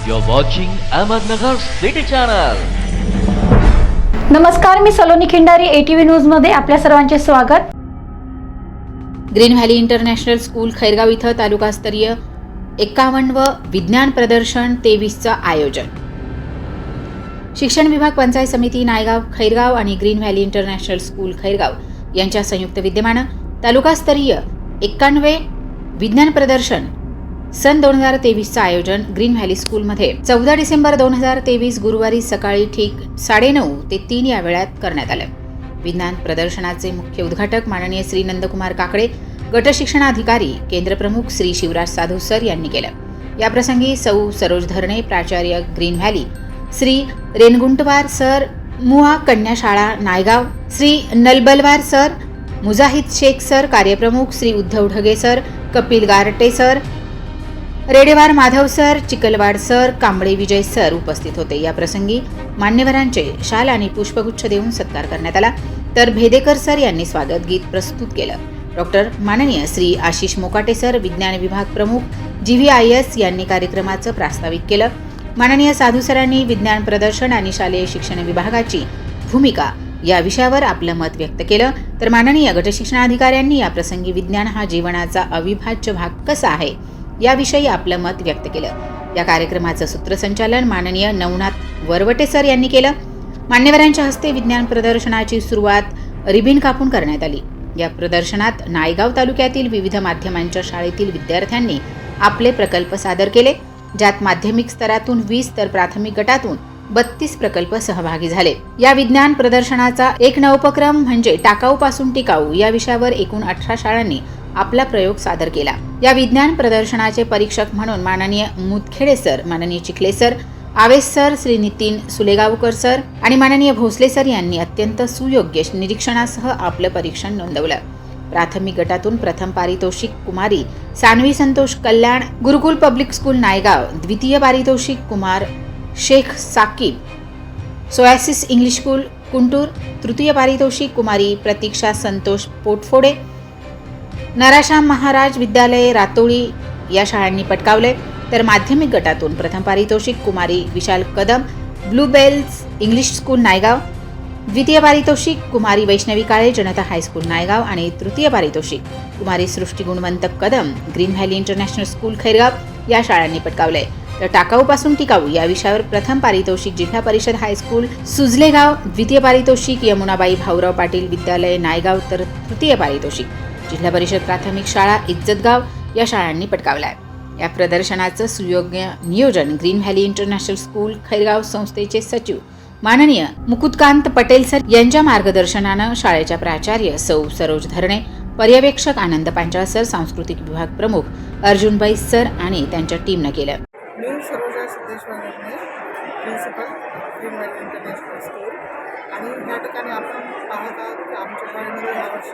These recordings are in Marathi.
You're watching Ahmednagar City Channel. नमस्कार मी सलोनी खिंडारी एटीव्ही न्यूजमध्ये आपल्या सर्वांचे स्वागत Green Valley International School Khairgaon इथं तालुकास्तरीय एकावन्न व विज्ञान प्रदर्शन तेवीसचं आयोजन शिक्षण विभाग पंचायत समिती नायगाव खैरगाव आणि Green Valley International School Khairgaon यांच्या संयुक्त विद्यमानं तालुकास्तरीय एक्कावनवे विज्ञान प्रदर्शन सन दोन हजार तेवीसचं आयोजन ग्रीन व्हॅली स्कूलमध्ये. चौदा डिसेंबर दोन हजार तेवीस गुरुवारी सकाळी ठीक साडेनऊ ते तीन या वेळात करण्यात आलं. विज्ञान प्रदर्शनाचे मुख्य उद्घाटक माननीय श्री नंदकुमार काकडे गटशिक्षणाधिकारी केंद्रप्रमुख श्री शिवराज साधू सर यांनी केलं. याप्रसंगी सौ सरोज धरणे प्राचार्य Green Valley Shri Rengunttwar sir मुहा कन्या शाळा Naigaon Shri Nalbalwar sir Mujahid Shaikh sir कार्यप्रमुख Shri Uddhav Dhage sir Kapil Garte sir Redewar Madhav sir Chikalwad sir Kamble Vijay sir उपस्थित होते. या प्रसंगी मान्यवरांचे शाल आणि पुष्पगुच्छ देऊन सत्कार करण्यात आला. तर भेदेकर सर यांनी स्वागत गीत प्रस्तुत केलं. डॉक्टर माननीय श्री आशिष मोकाटे सर विज्ञान विभाग प्रमुख जी व्ही आय एस यांनी कार्यक्रमाचं प्रास्ताविक केलं. माननीय साधू सरांनी विज्ञान प्रदर्शन आणि शालेय शिक्षण विभागाची भूमिका या विषयावर आपलं मत व्यक्त केलं. तर माननीय गटशिक्षणाधिकाऱ्यांनी या प्रसंगी विज्ञान हा जीवनाचा अविभाज्य भाग कसा आहे? याविषयी आपलं मत व्यक्त केलं. या कार्यक्रमाचं सूत्रसंचालन माननीय नवनाथ वरवटे सर यांनी केलं. मान्यवरांच्या हस्ते विज्ञान प्रदर्शनाची सुरुवात रिबिन कापून करण्यात आली. या प्रदर्शनात नायगाव तालुक्यातील विविध माध्यमांच्या शाळेतील विद्यार्थ्यांनी आपले प्रकल्प सादर केले ज्यात माध्यमिक स्तरातून वीस तर प्राथमिक गटातून बत्तीस प्रकल्प सहभागी झाले. या विज्ञान प्रदर्शनाचा एक नवोपक्रम म्हणजे टाकाऊपासून टिकाऊ या विषयावर एकूण अठरा शाळांनी आपला प्रयोग सादर केला. या विज्ञान प्रदर्शनाचे परीक्षक म्हणून माननीय मुदखेडे सर माननीय Chikhale sir Avesh sir Shri Nitin Sulegaonkar sir आणि माननीय भोसले सर यांनी अत्यंत सुयोग्य निरीक्षणासह आपलं परीक्षण नोंदवलं. प्राथमिक गटातून प्रथम पारितोषिक कुमारी सानवी संतोष कल्याण गुरुकुल पब्लिक स्कूल नायगाव द्वितीय पारितोषिक कुमार शेख साकीब सोयासिस इंग्लिश स्कूल कुंटूर तृतीय पारितोषिक कुमारी प्रतीक्षा संतोष पोटफोडे नराशाम महाराज विद्यालय रातोळी या शाळांनी पटकावले. तर माध्यमिक गटातून प्रथम पारितोषिक कुमारी Vishal Kadam Blue Bells English School Naigaon द्वितीय पारितोषिक कुमारी वैष्णवी काळे जनता हायस्कूल नायगाव आणि तृतीय पारितोषिक कुमारी Srushti Gunwant Kadam Green Valley International School Khairgaon या शाळांनी पटकावले. तर टाकाऊपासून टिकाऊ या विषयावर प्रथम पारितोषिक जिल्हा परिषद हायस्कूल सुजलेगाव द्वितीय पारितोषिक यमुनाबाई भाऊराव पाटील विद्यालय नायगाव तर तृतीय पारितोषिक. जिल्हा परिषद प्राथमिक शाळा इज्जतगाव या शाळांनी पटकावलाय. या प्रदर्शनाचं सुयोग्य नियोजन Green Valley International School Khairgaon संस्थेचे सचिव माननीय मुकुदकांत पटेल सर यांच्या मार्गदर्शनानं शाळेच्या प्राचार्य सौ सरोज धरणे पर्यवेक्षक आनंद पांचाळ सर सांस्कृतिक विभाग प्रमुख अर्जुनबाई सर आणि त्यांच्या टीमनं केलं. मी Saroja Siddheshwar principal Green Valley International School आणि या ठिकाणी आपण पाहत आहात की आमच्या शाळेमध्ये यावर्षी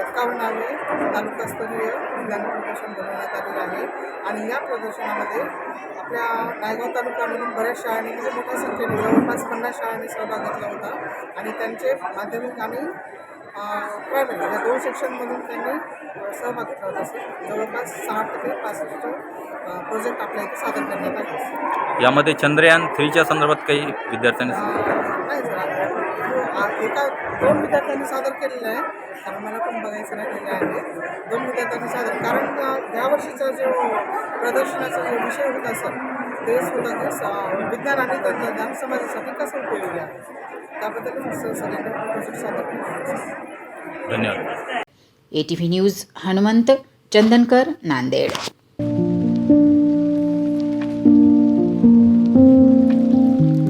एकावन्नावे तालुकास्तरीय विज्ञान प्रदर्शन बनवण्यात आलेलं आहे. आणि या प्रदर्शनामध्ये आपल्या नायगाव तालुक्यामधून बऱ्याच शाळांनी म्हणजे मोठ्या संख्येने जवळपास पन्नास शाळांनी सहभाग घेतला होता. आणि त्यांचे माध्यमिक आणि प्रायमरी या दोन सेक्शनमधून त्यांनी सहभाग घेतला होता. जवळपास साठ ते पासष्ट प्रोजेक्ट आपल्या इथे सादर करण्यात आले. यामध्ये चंद्रयान थ्रीच्या संदर्भात काही विद्यार्थ्यांनी नाही सर एका दोन विद्यार्थ्यांनी सादर केलेलं आहे. कारण मला पण बघायचं राहिलेलं आहे. दोन विद्यार्थ्यांनी सादर कारण या वर्षीचा जो प्रदर्शनाचा जो विषय होता सर तेच होता की विज्ञान आणि तंत्रज्ञान समाजासाठी कसं उपयोगी आहे? त्याबद्दल सगळ्यांनी प्रोजेक्ट सादर केले. धन्यवाद. A T V news Hanumant Chandankar Nanded.